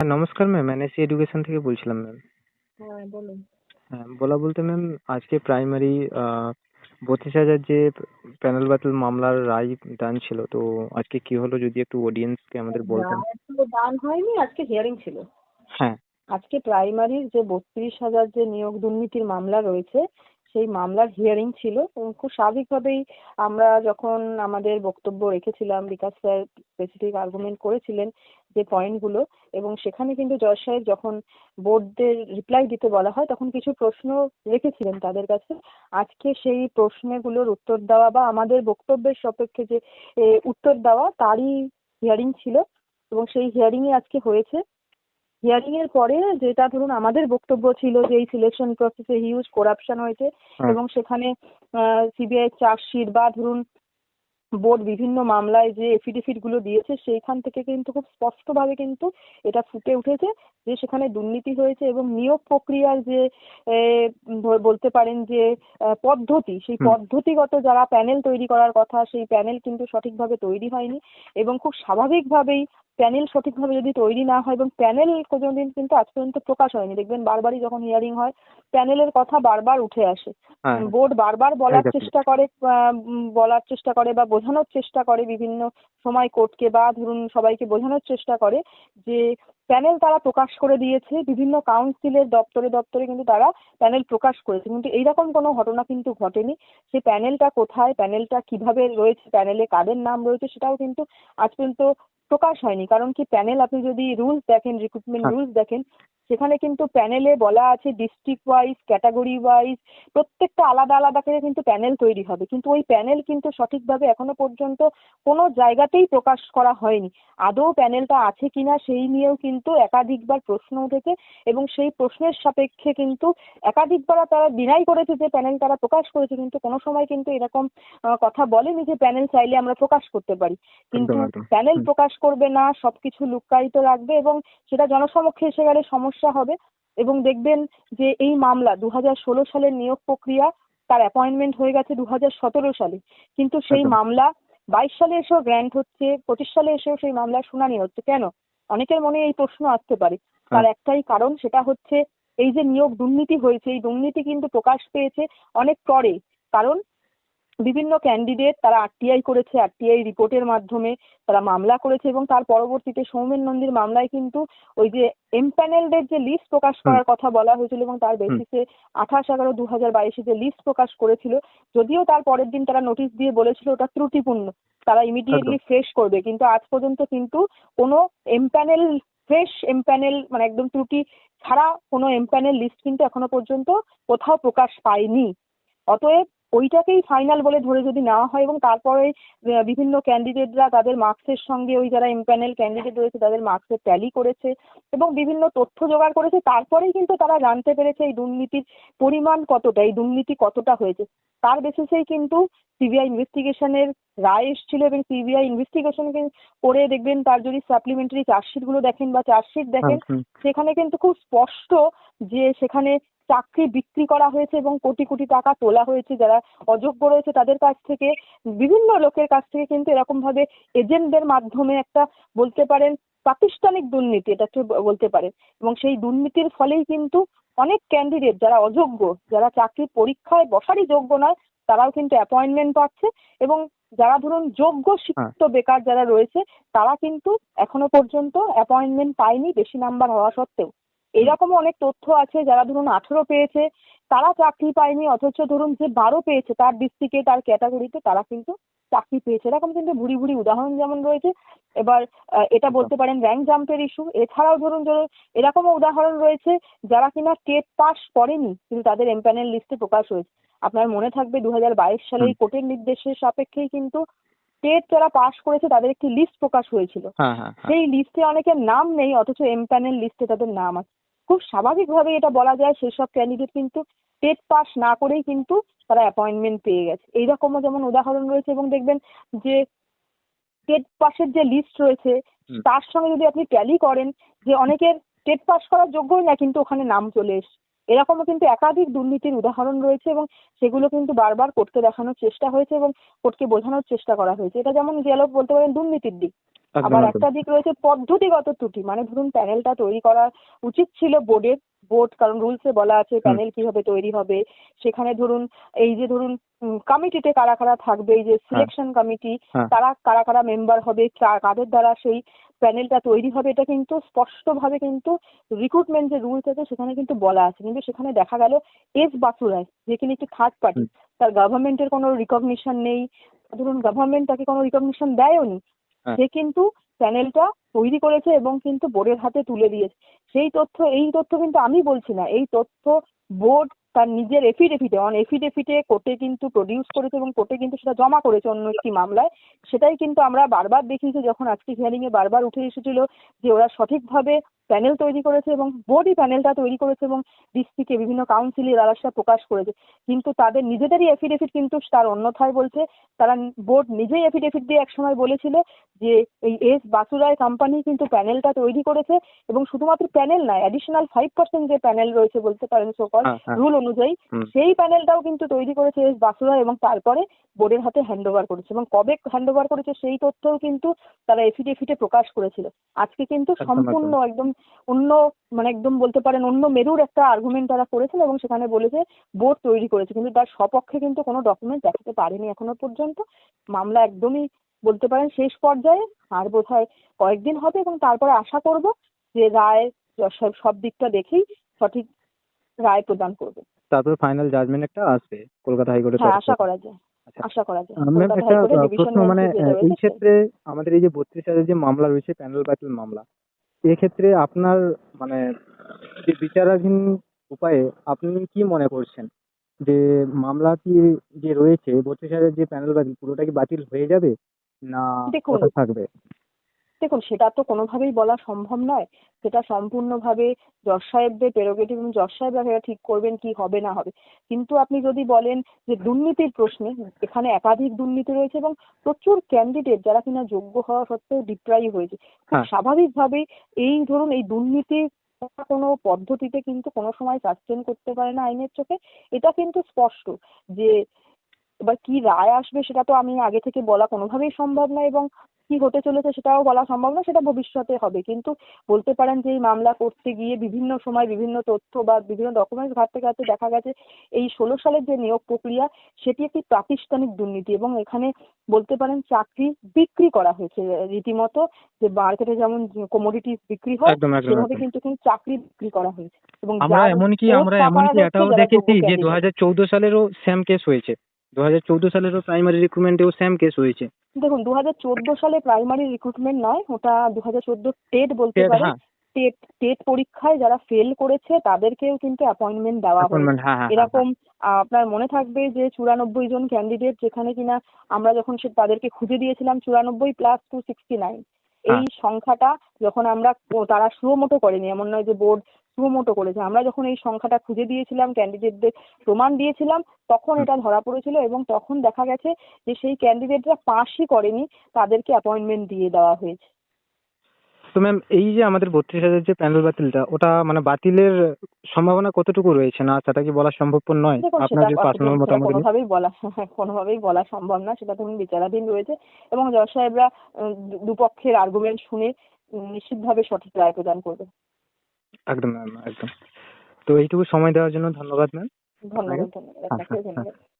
হ্যাঁ, নমস্কার ma'am NSC education থেকে বলছিলাম ম্যাম হ্যাঁ বলুন। হ্যাঁ বলা বলতে ম্যাম আজকে প্রাইমারি বত্রিশ হাজার যে প্যানেল বাতিল মামলার রায় দান ছিল তো আজকে কি হলো যদি একটু অডিয়েন্সকে আমাদের বলতেন? দান হয়নি আজকে হিয়ারিং ছিল। হ্যাঁ। আজকে প্রাইমারির যে বত্রিশ হাজার যে নিয়োগ দুর্নীতির মামলা রয়েছে সেই মামলার হিয়ারিং ছিল। খুব স্বাভাবিকভাবেই আমরা যখন আমাদের বক্তব্য রেখেছিলাম, বিকাশ স্যার স্পেসিফিক আর্গুমেন্ট করেছিলেন যে পয়েন্টগুলো এবং সেখানে কিন্তু জজ সাহেব যখন বোর্ডদের রিপ্লাই দিতে বলা হয় তখন কিছু প্রশ্ন রেখেছিলেন তাদের কাছে। আজকে সেই প্রশ্নগুলোর উত্তর দেওয়া বা আমাদের বক্তব্যের সপক্ষে যে উত্তর দেওয়া তারই হিয়ারিং ছিল এবং সেই হিয়ারিংই আজকে হয়েছে। হিয়ারিং এর পরে যেটা ধরুন আমাদের বক্তব্য ছিল যে এই সিলেকশন প্রসেসে হিউজ করাপশন হয়েছে হ্যাঁ। এবং সেখানে সিবিআই চার্জশিট বা ধরুন বোর্ড বিভিন্ন মামলায় যে এফিডেভিটগুলো দিয়েছে সেইখান থেকে কিন্তু খুব স্পষ্টভাবে কিন্তু এটা ফুটে উঠেছে যে সেখানে দুর্নীতি হয়েছে এবং নিয়োগ প্রক্রিয়ার যে বলতে পারেন যে পদ্ধতি সেই পদ্ধতিগত যারা প্যানেল তৈরি করার কথা সেই প্যানেল কিন্তু সঠিকভাবে তৈরি হয়নি এবং খুব স্বাভাবিকভাবেই প্যানেল সঠিকভাবে যদি তৈরি না হয় এবং প্যানেল কোনোদিন কিন্তু আজ পর্যন্ত প্রকাশ হয়নি। দেখবেন বারবারই যখন হিয়ারিং হয় প্যানেলের কথা বারবার উঠে আসে। হ্যাঁ। বোর্ড বারবার বলার চেষ্টা করে বলার চেষ্টা করে বা বোঝানোর চেষ্টা করে বিভিন্ন সময় কোর্টকে বা ধরুন সবাইকে বোঝানোর চেষ্টা করে যে প্যানেল তারা প্রকাশ করে দিয়েছে বিভিন্ন কাউন্সিলের দপ্তরে দপ্তরে কিন্তু তারা প্যানেল প্রকাশ করেছে। কিন্তু এইরকম কোনো ঘটনা কিন্তু ঘটেনি। সেই প্যানেলটা কোথায় প্যানেলটা কীভাবে রয়েছে প্যানেলে কাদের নাম রয়েছে সেটাও কিন্তু আজ পর্যন্ত প্রকাশ হয়নি। কারণ কি প্যানেল আপনি যদি রুলস দেখেন রিক্রুটমেন্ট হ্যাঁ। রুলস দেখেন সেখানে কিন্তু প্যানেলে বলা আছে ডিস্ট্রিক্ট ওয়াইজ ক্যাটাগরি ওয়াইজ প্রত্যেকটা আলাদা আলাদা করে কিন্তু প্যানেল তৈরি হবে। কিন্তু ওই প্যানেল কিন্তু সঠিকভাবে এখনও পর্যন্ত কোনো জায়গাতেই প্রকাশ করা হয়নি। আদৌ প্যানেলটা আছে কিনা সেই নিয়েও কিন্তু একাধিকবার প্রশ্ন উঠেছে এবং সেই প্রশ্নের সাপেক্ষে কিন্তু একাধিকবার তারা ডিনাই করেছে যে প্যানেল তারা প্রকাশ করেছে। কিন্তু কোনো সময় কিন্তু এরকম কথা বলেনি যে প্যানেল চাইলে আমরা প্রকাশ করতে পারি। কিন্তু। প্যানেল প্রকাশ করবে না সবকিছু লুক্কায়িত রাখবে এবং সেটা জনসমক্ষে এসে গেলে সমস্যা হবে এবং দেখবেন যে এই মামলা দু হাজার ষোলো সালের নিয়োগ প্রক্রিয়া তার অ্যাপয়েন্টমেন্ট হয়ে গেছে দু হাজার সতেরো সালে। কিন্তু সেই মামলা বাইশ সালে এসেও গ্র্যান্ট হচ্ছে পঁচিশ সালে এসেও সেই মামলার শুনানি হচ্ছে। কেন? অনেকের মনে এই প্রশ্ন আসতে পারে। তার হ্যাঁ। একটাই কারণ সেটা হচ্ছে এই যে নিয়োগ দুর্নীতি হয়েছে এই দুর্নীতি কিন্তু প্রকাশ পেয়েছে অনেক পরে। কারণ বিভিন্ন ক্যান্ডিডেট তারা আরটিআই করেছে আরটিআই রিপোর্টের মাধ্যমে তারা মামলা করেছে এবং তার পরবর্তীতে সৌমেন নন্দীর মামলায় কিন্তু ওই যে এমপ্যানেলদের যে লিস্ট প্রকাশ করার কথা বলা হয়েছিল এবং তার বেসিসে আঠাশ এগারো দু হাজার বাইশে যে লিস্ট প্রকাশ করেছিল যদিও তার পরের দিন তারা নোটিশ দিয়ে বলেছিল ওটা ত্রুটিপূর্ণ তারা ইমিডিয়েটলি ফ্রেশ করবে। কিন্তু আজ পর্যন্ত কিন্তু কোনো এমপ্যানেল ফ্রেশ এমপ্যানেল মানে একদম ত্রুটি ছাড়া কোনো এমপ্যানেল লিস্ট কিন্তু এখনও পর্যন্ত কোথাও প্রকাশ পায়নি। অতএব ওইটাকেই ফাইনাল বলে ধরে যদি নেওয়া হয় এবং তারপরে বিভিন্ন ক্যান্ডিডেটরা তাদের মার্কসের সঙ্গে ওই যারা এমপ্যানেল ক্যান্ডিডেট রয়েছে তাদের মার্কসের ট্যালি করেছে এবং বিভিন্ন তথ্য জোগাড় করেছে। তারপরেই কিন্তু তারা জানতে পেরেছে এই দুর্নীতির পরিমাণ কতটা এই দুর্নীতি কতটা হয়েছে। তার বেসিসেই কিন্তু সিবিআই ইনভেস্টিগেশনের রায় এসেছিল এবং সিবিআই ইনভেস্টিগেশন করে দেখবেন তার যদি সাপ্লিমেন্টারি চার্জশিটগুলো দেখেন বা চার্জশিট দেখেন হ্যাঁ, সেখানে কিন্তু খুব স্পষ্ট যে সেখানে চাকরি বিক্রি করা হয়েছে এবং কোটি কোটি টাকা তোলা হয়েছে। যারা অযোগ্য রয়েছে তাদের কাছ থেকে বিভিন্ন লোকের কাছ থেকে কিন্তু এরকম ভাবে এজেন্টদের মাধ্যমে একটা বলতে পারেন প্রাতিষ্ঠানিক দুর্নীতি এটা বলতে পারেন। এবং সেই দুর্নীতির ফলেই কিন্তু অনেক ক্যান্ডিডেট যারা অযোগ্য যারা চাকরি পরীক্ষায় বসারই যোগ্য নয় তারাও কিন্তু অ্যাপয়েন্টমেন্ট পাচ্ছে এবং যারা ধরুন যোগ্য শিক্ষিত বেকার যারা রয়েছে তারা কিন্তু এখনও পর্যন্ত অ্যাপয়েন্টমেন্ট পায়নি বেশি নাম্বার হওয়া সত্ত্বেও। এরকমও অনেক তথ্য আছে যারা ধরুন আঠেরো পেয়েছে তারা চাকরি পায়নি অথচ ধরুন যে বারো পেয়েছে তার ডিস্ট্রিক্টে তার ক্যাটাগরিতে তারা কিন্তু চাকরি পেয়েছে। এরকম কিন্তু ভুরি ভুরি উদাহরণ যেমন রয়েছে। এবার এটা বলতে পারেন র্যাঙ্ক জাম্পের ইস্যু এছাড়াও ধরুন ধরুন এরকমও উদাহরণ রয়েছে যারা কিনা টেট পাস করেনি কিন্তু তাদের এমপ্যানেল লিস্টে প্রকাশ হয়েছে। আপনার মনে থাকবে দু হাজার বাইশ সালে এই কোর্টের নির্দেশের সাপেক্ষেই কিন্তু টেট যারা পাস করেছে তাদের একটি লিস্ট প্রকাশ হয়েছিল। হ্যাঁ হ্যাঁ হ্যাঁ। সেই লিস্টে অনেকের নাম নেই অথচ এমপ্যানেল লিস্টে তাদের নাম আছে। খুব স্বাভাবিকভাবে এটা বলা যায় সেসব ক্যান্ডিডেট কিন্তু টেট পাস না করেই কিন্তু তারা অ্যাপয়েন্টমেন্ট পেয়ে গেছে। এইরকমও যেমন উদাহরণ রয়েছে এবং দেখবেন যে টেট পাসের যে লিস্ট রয়েছে তার সঙ্গে যদি আপনি ট্যালি করেন যে অনেকের টেট পাস করার যোগ্যই না কিন্তু ওখানে নাম চলে এসছে। এরকমও কিন্তু একাধিক দুর্নীতির উদাহরণ রয়েছে এবং সেগুলো কিন্তু বারবার কোর্টকে দেখানোর চেষ্টা হয়েছে এবং কোর্টকে বোঝানোর চেষ্টা করা হয়েছে। এটা যেমন গেল বলতে পারেন দুর্নীতির দিক। আবার একটা দিক রয়েছে পদ্ধতিগত ত্রুটি মানে ধরুন প্যানেলটা তৈরি করা উচিত ছিল বোর্ডের বোর্ড কারণ রুলসে বলা আছে প্যানেল কীভাবে তৈরি হবে সেখানে ধরুন এই যে ধরুন কমিটিতে কারা কারা থাকবে এই যে সিলেকশন কমিটি হ্যাঁ। তারা কারা কারা মেম্বার হবে কাদের দ্বারা সেই প্যানেলটা তৈরি হবে এটা কিন্তু স্পষ্টভাবে কিন্তু রিক্রুটমেন্ট যে রুলস আছে সেখানে কিন্তু বলা আছে কিন্তু সেখানে দেখা গেল এস বাসু রায় যে কিনা একটি থার্ড পার্টি। তার গভর্নমেন্টের কোনো রিকগনিশন নেই ধরুন গভর্নমেন্ট তাকে কোনো রিকগনিশন দেয়ও নি হ্যাঁ। সে কিন্তু প্যানেলটা তৈরি করেছে এবং কিন্তু বোর্ডের হাতে তুলে দিয়েছে। সেই তথ্য, এই তথ্য কিন্তু আমি বলছি না। এই তথ্য বোর্ড তার নিজের এফিডেভিটে অন এফিডেভিটে কোর্টে কিন্তু প্রডিউস করেছে এবং কোর্টে কিন্তু সেটা জমা করেছে অন্য একটি মামলায়। সেটাই কিন্তু আমরা বারবার দেখিয়েছি যখন আজকে হিয়ারিং এ বারবার উঠে এসেছিল যে ওরা সঠিকভাবে প্যানেল তৈরি করেছে এবং বোর্ডই প্যানেলটা তৈরি করেছে এবং ডিস্ট্রিক্টে বিভিন্ন কাউন্সিলে তারা সেটা প্রকাশ করেছে। কিন্তু তাদের নিজেদেরই এফিডেভিট কিন্তু তার অন্যথায় বলছে। তারা বোর্ড নিজেই এফিডেভিট দিয়ে একসময় বলেছিল যে এই এস বাসুরায় কোম্পানি কিন্তু প্যানেলটা তৈরি করেছে এবং শুধুমাত্র প্যানেল নয় অ্যাডিশনাল ফাইভ পার্সেন্ট যে প্যানেল রয়েছে বলতে পারেন সকল হ্যাঁ, হ্যাঁ। রুল অনুযায়ী। সেই প্যানেলটাও কিন্তু তৈরি করেছে এস বাসুরা এবং তারপরে বোর্ডের হাতে হ্যান্ড ওভার করেছে এবং কবে হ্যান্ড ওভার করেছে সেই তথ্যও কিন্তু তারা এফিডেভিটে প্রকাশ করেছিল। আজকে কিন্তু সম্পূর্ণ একদম। অন্য মানে একদম বলতে পারেন অন্য মেরুর একটা আর্গুমেন্ট তারা করেছেন এবং সেখানে বলেছে বোর্ড তৈরি করেছে। কিন্তু তার সপক্ষে কিন্তু কোনো ডকুমেন্ট দেখাতে পারেনি এখনও পর্যন্ত। মামলা একদমই বলতে পারেন শেষ পর্যায়ে আর বোধহয় কয়েকদিন হবে এবং তারপরে আশা করব যে রায় সব সব দিকটা দেখেই সঠিক রায় প্রদান করবে। তারপর ফাইনাল জাজমেন্ট একটা আসবে কলকাতা হাইকোর্টের হ্যাঁ আশা করা যায় আচ্ছা। আশা করা যায়। ম্যাম একটা প্রশ্ন মানে এই ক্ষেত্রে আমাদের এই যে বত্রিশ হাজার যে মামলা রয়েছে প্যানেল বাতিল মামলা এক্ষেত্রে আপনার মানে যে বিচারাধীন উপায়ে আপনি কি মনে করছেন? যে মামলাটি যে রয়েছে বত্রিশ হাজার যে প্যানেল বাতিল পুরোটা কি বাতিল হয়ে যাবে? না থাকবে? দেখুন সেটা তো কোনোভাবেই বলা সম্ভব নয়। সেটা সম্পূর্ণভাবে জজ সাহেবদের প্রেরোগেটিভ এবং জজ সাহেবরা সেটা ঠিক করবেন কি হবে না হবে। কিন্তু আপনি যদি বলেন যে দুর্নীতির প্রশ্নে এখানে একাধিক দুর্নীতি রয়েছে এবং প্রচুর ক্যান্ডিডেট যারা কিনা যোগ্য হওয়া সত্ত্বেও ডিপ্রাই হয়েছে। হ্যাঁ। স্বাভাবিকভাবেই এই ধরুন এই দুর্নীতি কোনো পদ্ধতিতে কিন্তু কোনো সময় সাস্টেন করতে পারে না আইনের চোখে। এটা কিন্তু স্পষ্ট যে এবার কি রায় আসবে সেটা তো আমি আগে থেকে বলা কোনোভাবেই সম্ভব নয় এবং কি হতে চলেছে সেটাও বলা সম্ভব না সেটা ভবিষ্যতে হবে। কিন্তু বলতে পারেন যে এই মামলা করতে গিয়ে বিভিন্ন সময় বিভিন্ন তথ্য বা বিভিন্ন ডকুমেন্টস ঘাটতে ঘাটতে দেখা গেছে এই ষোলো সালের যে নিয়োগ প্রক্রিয়া সেটি একটি প্রাতিষ্ঠানিক দুর্নীতি এবং এখানে বলতে পারেন চাকরি বিক্রি করা হয়েছে। রীতিমতো যে মার্কেটে যেমন কমোডিটি বিক্রি হয় সেভাবে কিন্তু কিন্তু চাকরি বিক্রি করা হয়েছে। এবং আমরা এমনকি আমরা এমনকি এটাও দেখেছি যে দু হাজার চৌদ্দ সালেরও সেম কেস হয়েছে। দু হাজার চৌদ্দ সালেরও প্রাইমারি রিক্রুটমেন্টেও সেম কেস হয়েছে। দেখুন দু হাজার চোদ্দ সালে প্রাইমারি রিক্রুটমেন্ট নয় ওটা দু হাজার চোদ্দ টেট বলতে পারেন। হ্যাঁ। টেট টেট পরীক্ষায় যারা ফেল করেছে তাদেরকেও কিন্তু অ্যাপয়েন্টমেন্ট দেওয়া অ্যাপয়েন্টমেন্ট হ্যাঁ হ্যাঁ এরকম আপনার মনে থাকবে যে চুরানব্বই জন ক্যান্ডিডেট যেখানে কিনা আমরা যখন সে তাদেরকে খুঁজে দিয়েছিলাম চুরানব্বই প্লাস টু সিক্সটি নাইন এই সংখ্যাটা যখন আমরা তারা সুমোটো করেনি। এমন নয় যে বোর্ড সুমোটো করেছে। আমরা যখন এই সংখ্যাটা খুঁজে দিয়েছিলাম ক্যান্ডিডেটদের প্রমাণ দিয়েছিলাম তখন এটা ধরা পড়েছিল এবং তখন দেখা গেছে যে সেই ক্যান্ডিডেটরা পাসই করেনি তাদেরকে অ্যাপয়েন্টমেন্ট দিয়ে দেওয়া হয়েছে। তো ম্যাম এই যে আমাদের বত্রিশ হাজার যে প্যানেল বাতিলটা ওটা মানে বাতিলের সম্ভাবনা কতটুকু রয়েছে? না সেটা কি বলা সম্ভবপর নয়? আপনার যে পার্সোনাল মতামত? কোনোভাবেই বলা কোনোভাবেই বলা সম্ভব না সেটা ধরুন বিচারাধীন রয়েছে এবং জজ সাহেবরা দুপক্ষের আর্গুমেন্ট শুনে নিশ্চিতভাবে সঠিক রায় প্রদান করবে। একদম ম্যাম একদম। তো এইটুকু সময় দেওয়ার জন্য ধন্যবাদ ম্যাম। ধন্যবাদ ধন্যবাদ। আপনাকেও আচ্ছা, ধন্যবাদ।